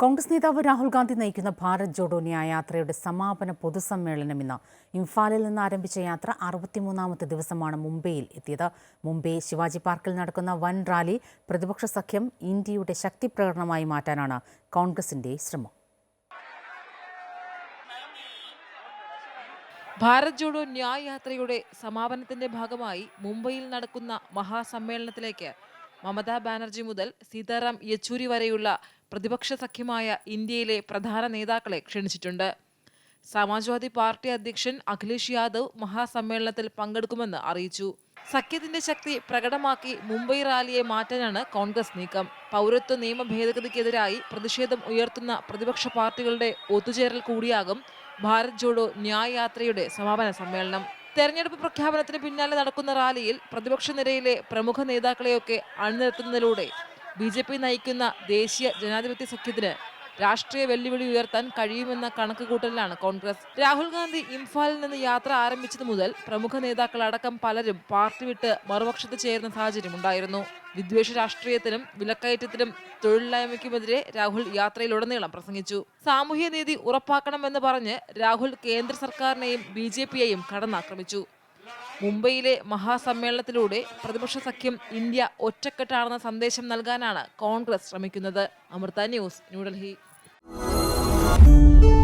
കോൺഗ്രസ് നേതാവ് രാഹുൽ ഗാന്ധി നയിക്കുന്ന ഭാരത് ജോഡോ ന്യായയാത്രയുടെ സമാപന പൊതുസമ്മേളനം ഇന്ന് ഇംഫാലിൽ നിന്ന് ആരംഭിച്ച യാത്ര അറുപത്തിമൂന്നാമത്തെ ദിവസമാണ് മുംബൈയിൽ എത്തിയത്. മുംബൈ ശിവാജി പാർക്കിൽ നടക്കുന്ന വൻ റാലി പ്രതിപക്ഷ സഖ്യം ഇന്ത്യയുടെ ശക്തി പ്രകടനമായി മാറ്റാനാണ് കോൺഗ്രസിന്റെ ശ്രമം. ഭാരത് ജോഡോ ന്യായാത്രയുടെ സമാപനത്തിന്റെ ഭാഗമായി മുംബൈയിൽ നടക്കുന്ന മഹാസമ്മേളനത്തിലേക്ക് മമതാ ബാനർജി മുതൽ സീതാറാം യെച്ചൂരി വരെയുള്ള പ്രതിപക്ഷ സഖ്യമായ ഇന്ത്യയിലെ പ്രധാന നേതാക്കളെ ക്ഷണിച്ചിട്ടുണ്ട്. സമാജ്വാദി പാർട്ടി അധ്യക്ഷൻ അഖിലേഷ് യാദവ് മഹാസമ്മേളനത്തിൽ പങ്കെടുക്കുമെന്ന് അറിയിച്ചു. സഖ്യത്തിന്റെ ശക്തി പ്രകടമാക്കി മുംബൈ റാലിയെ മാറ്റാനാണ് കോൺഗ്രസ് നീക്കം. പൗരത്വ നിയമ ഭേദഗതിക്കെതിരായി പ്രതിഷേധം ഉയർത്തുന്ന പ്രതിപക്ഷ പാർട്ടികളുടെ ഒത്തുചേരൽ കൂടിയാകും ഭാരത് ജോഡോ ന്യായ് യാത്രയുടെ സമാപന സമ്മേളനം. തെരഞ്ഞെടുപ്പ് പ്രഖ്യാപനത്തിന് പിന്നാലെ നടക്കുന്ന റാലിയിൽ പ്രതിപക്ഷ നിരയിലെ പ്രമുഖ നേതാക്കളെയൊക്കെ അണിനിരത്തുന്നതിലൂടെ ബി നയിക്കുന്ന ദേശീയ ജനാധിപത്യ സഖ്യത്തിന് രാഷ്ട്രീയ വെല്ലുവിളി ഉയർത്താൻ കഴിയുമെന്ന കണക്ക് കൂട്ടലിലാണ് കോൺഗ്രസ്. രാഹുൽ ഗാന്ധി ഇംഫാലിൽ നിന്ന് യാത്ര ആരംഭിച്ചത് മുതൽ പ്രമുഖ നേതാക്കളടക്കം പലരും പാർട്ടി വിട്ട് മറുപക്ഷത്ത് ചേരുന്ന സാഹചര്യമുണ്ടായിരുന്നു വിദ്വേഷ രാഷ്ട്രീയത്തിനും വിലക്കയറ്റത്തിനും തൊഴിലില്ലായ്മയ്ക്കുമെതിരെ രാഹുൽ യാത്രയിലുടനീളം പ്രസംഗിച്ചു. സാമൂഹ്യ സാമൂഹ്യനീതി ഉറപ്പാക്കണമെന്ന് പറഞ്ഞ് രാഹുൽ കേന്ദ്ര സർക്കാരിനെയും ബി ജെ പിയെയും കടന്നാക്രമിച്ചു. മുംബൈയിലെ മഹാസമ്മേളനത്തിലൂടെ പ്രതിപക്ഷ സഖ്യം ഇന്ത്യ ഒറ്റക്കെട്ടാണെന്ന സന്ദേശം നൽകാനാണ് കോൺഗ്രസ് ശ്രമിക്കുന്നത്. അമൃത ന്യൂസ് ന്യൂഡൽഹി. うん。